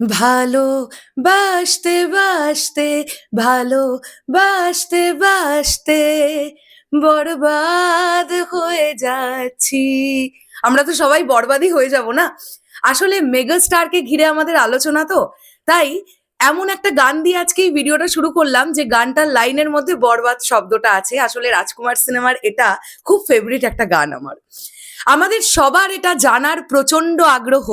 ভালো বাসতে বাসতে, ভালো বাসতে বাসতে বরবাদ হয়ে যাচ্ছি। আমরা তো সবাই বরবাদই হয়ে যাব না? আসলে মেগা স্টারকে ঘিরে আমাদের আলোচনা তো? তাই এমন একটা গান দিয়ে আজকে এই ভিডিওটা শুরু করলাম যে গানটার লাইনের মধ্যে বরবাদ শব্দটা আছে। আসলে রাজকুমার সিনেমার এটা খুব ফেভারিট একটা গান আমার। আমাদের সবার এটা জানার প্রচণ্ড আগ্রহ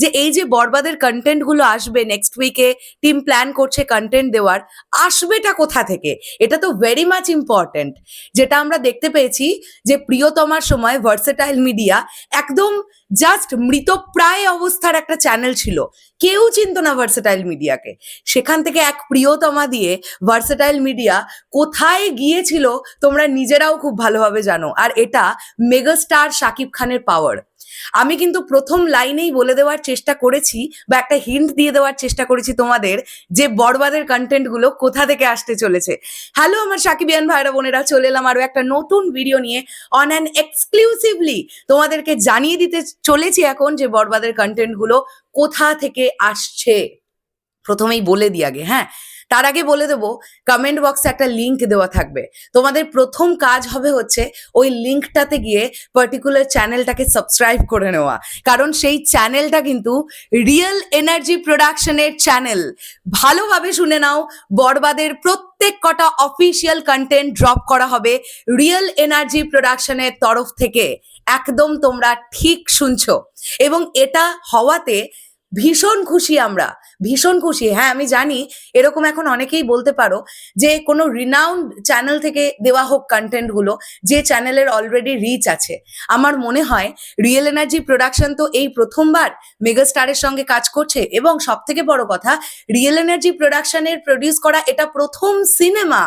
যে এই যে বরবাদের কন্টেন্টগুলো আসবে নেক্সট উইকে টিম প্ল্যান করছে কন্টেন্ট দেওয়ার, আসবেটা কোথা থেকে? এটা তো ভেরি মাচ ইম্পর্ট্যান্ট যেটা আমরা দেখতে পেয়েছি যে প্রিয়তমার সময় ভার্সেটাইল মিডিয়া একদম জাস্ট মৃতপ্রায় অবস্থার একটা চ্যানেল ছিল। কেউ চিনত না ভার্সেটাইল মিডিয়াকে সেখান থেকে এক প্রিয়তমা দিয়ে ভার্সেটাইল মিডিয়া কোথায় গিয়েছিল তোমরা নিজেরাও খুব ভালোভাবে জানো। আর এটা মেগাস্টার শাকিব খানের পাওয়ার আমি কিন্তু প্রথম লাইনেই বলে দেওয়ার চেষ্টা করেছি বা একটা হিন্ট দিয়ে দেওয়ার চেষ্টা করেছি তোমাদের যে বরবাদের কন্টেন্টগুলো কোথা থেকে আসতে চলেছে। হ্যালো আমার সাকিবিয়ান ভাইরা বোনেরা, চলে এলাম আরও একটা নতুন ভিডিও নিয়ে অন অ্যান এক্সক্লুসিভলি তোমাদেরকে জানিয়ে দিতে চলেছি এখন যে বরবাদের কন্টেন্টগুলো কোথা থেকে আসছে। প্রথমেই বলে দিই আগে হ্যাঁ? তার আগে বলে দেবো কমেন্ট বক্সে একটা লিংক দেওয়া থাকবে। তোমাদের প্রথম কাজ হবে হচ্ছে ওই লিঙ্কটাতে গিয়ে পার্টিকুলার চ্যানেলটাকে সাবস্ক্রাইব করে নেওয়া। কারণ সেই চ্যানেলটা কিন্তু রিয়েল এনার্জি প্রোডাকশনের চ্যানেল ভালোভাবে শুনে নাও, বরবাদের প্রত্যেক কটা অফিসিয়াল কন্টেন্ট ড্রপ করা হবে রিয়েল এনার্জি প্রোডাকশনের তরফ থেকে। একদম তোমরা ঠিক শুনছো। এবং এটা হওয়াতে ভীষণ খুশি আমরা, ভীষণ খুশি। হ্যাঁ আমি জানি, এরকম এখন অনেকেই বলতে পারো যে কোনো রিনাউন্ড চ্যানেল থেকে দেওয়া হোক কন্টেন্টগুলো, যে চ্যানেলের অলরেডি রিচ আছে। আমার মনে হয় রিয়েল এনার্জি প্রোডাকশন তো এই প্রথমবার মেগাস্টারের সঙ্গে কাজ করছে এবং সব থেকে বড় কথা রিয়েল এনার্জি প্রোডাকশনের প্রডিউস করা এটা প্রথম সিনেমা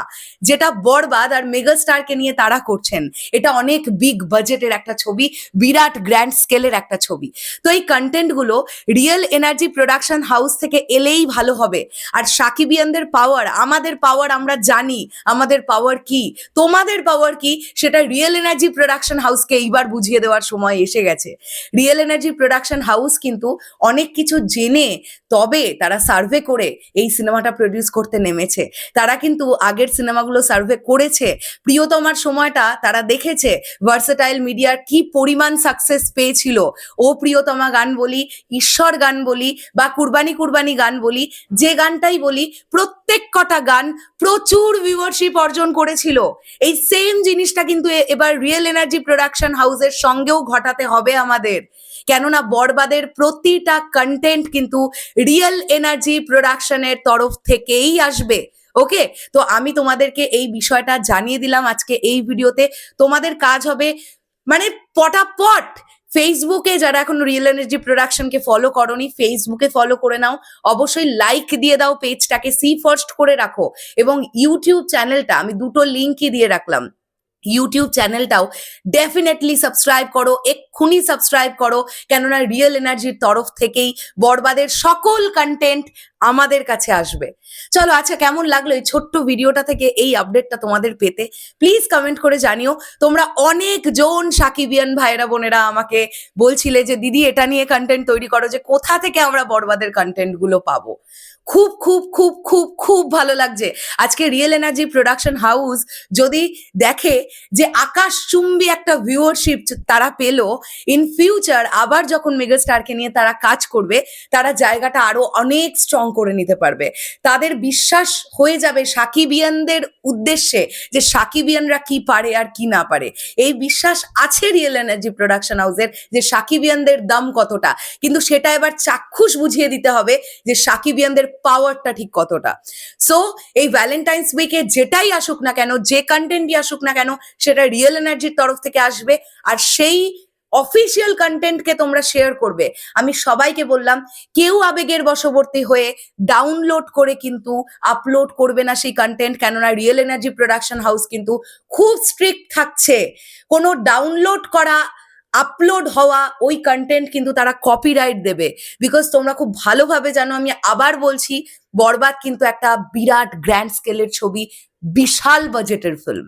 যেটা বরবাদ আর মেগাস্টারকে নিয়ে তারা করছেন। এটা অনেক বিগ বাজেটের একটা ছবি, বিরাট গ্র্যান্ড স্কেলের একটা ছবি। তো এই কন্টেন্টগুলো রিয়েল এনার্জি প্রোডাকশন হাউস থেকে এলেই ভালো হবে। আর সাকিবিয়ানদের পাওয়ার আমাদের পাওয়ার আমরা জানি, আমাদের পাওয়ার কি? তোমাদের পাওয়ার কি? সেটা রিয়েল এনার্জি প্রোডাকশন হাউসকে এইবার বুঝিয়ে দেওয়ার সময় এসে গেছে। রিয়েল এনার্জি প্রোডাকশন হাউস কিন্তু অনেক কিছু জেনে, তবে তারা সার্ভে করে এই সিনেমাটা প্রডিউস করতে নেমেছে। তারা কিন্তু আগের সিনেমাগুলো সার্ভে করেছে। প্রিয়তমার সময়টা তারা দেখেছে ভার্সেটাইল মিডিয়ার কি পরিমাণ সাকসেস পেয়েছিল। ও প্রিয়তমা গান বলি, ঈশ্বর গান বলি বা কুরবানি কুরবানি গান বলি, যে গানটাই বলি, প্রত্যেক কটা গান প্রচুর ভিউয়ারশিপ অর্জন করেছিল। এই সেম জিনিসটা কিন্তু এবার রিয়েল এনার্জি প্রোডাকশন হাউসের সঙ্গেও ঘটাতে হবে আমাদের। কেননা বরবাদের প্রতিটা কন্টেন্ট কিন্তু রিয়েল এনার্জি প্রোডাকশনের তরফ থেকেই আসবে। ওকে তো আমি তোমাদেরকে এই বিষয়টা জানিয়ে দিলাম আজকে এই ভিডিওতে তোমাদের কাজ হবে মানে পটাপট ফেসবুকে যারা এখন রিয়েল এনার্জি প্রোডাকশনকে ফলো করনি ফেসবুকে ফলো করে নাও। অবশ্যই লাইক দিয়ে দাও পেজটাকে সি ফার্স্ট করে রাখো। এবং ইউটিউব চ্যানেলটা আমি দুটো লিঙ্কই দিয়ে রাখলাম। ইউটিউব চ্যানেলটাও ডেফিনেটলি সাবস্ক্রাইব করো, এক্ষুনি সাবস্ক্রাইব করো। কেননা রিয়েল এনার্জির তরফ থেকেই বরবাদের সকল কন্টেন্ট আমাদের কাছে আসবে। চলো আচ্ছা কেমন লাগল এই ছোট্ট ভিডিওটা থেকে এই আপডেটটা তোমাদের পেতে? প্লিজ কমেন্ট করে জানিও। তোমরা অনেক জন সাকিবিয়ান ভাইরা বোনেরা আমাকে বলছিলে যে, দিদি, এটা নিয়ে কন্টেন্ট তৈরি করো যে, কোথা থেকে আমরা বরবাদের কন্টেন্টগুলো পাবো? খুব খুব খুব খুব খুব ভালো লাগছে। আজকে রিয়েল এনার্জি প্রোডাকশন হাউস যদি দেখে যে, আকাশচুম্বী একটা ভিউয়ারশিপ তারা পেল ইন ফিউচার আবার যখন মেগা মেগাস্টারকে নিয়ে তারা কাজ করবে, তারা জায়গাটা আরও অনেক স্ট্রং করে নিতে পারবে। তাদের বিশ্বাস হয়ে যাবে সাকিবিয়ানদের উদ্দেশ্যে যে সাকিবিয়ানরা কি পারে আর কি না পারে। এই বিশ্বাস আছে রিয়েল এনার্জি প্রোডাকশন হাউসের যে সাকিবিয়ানদের দাম কতটা। কিন্তু সেটা এবার চাক্ষুষ বুঝিয়ে দিতে হবে যে সাকিবিয়ানদের পাওয়ারটা ঠিক কতটা। সো এই ভ্যালেন্টাইন্স উইকে যেটাই আসুক না কেন, যে কন্টেন্টই আসুক না কেন, সেটা রিয়েল এনার্জির তরফ থেকে আসবে। আর সেই অফিসিয়াল কন্টেন্টকে তোমরা শেয়ার করবে। আমি সবাইকে বললাম, কেউ আবেগের বশবর্তী হয়ে ডাউনলোড করে কিন্তু আপলোড করবে না সেই কন্টেন্ট কেননা রিয়েল এনার্জি প্রোডাকশন হাউস কিন্তু খুব স্ট্রিক্ট থাকছে। কোনো ডাউনলোড করা আপলোড হওয়া, ওই কন্টেন্ট কিন্তু তারা কপিরাইট দেবে। বিকজ তোমরা খুব ভালোভাবে জানো, আমি আবার বলছি, বরবাদ কিন্তু একটা বিরাট গ্র্যান্ড স্কেলের ছবি, বিশাল বাজেটের ফিল্ম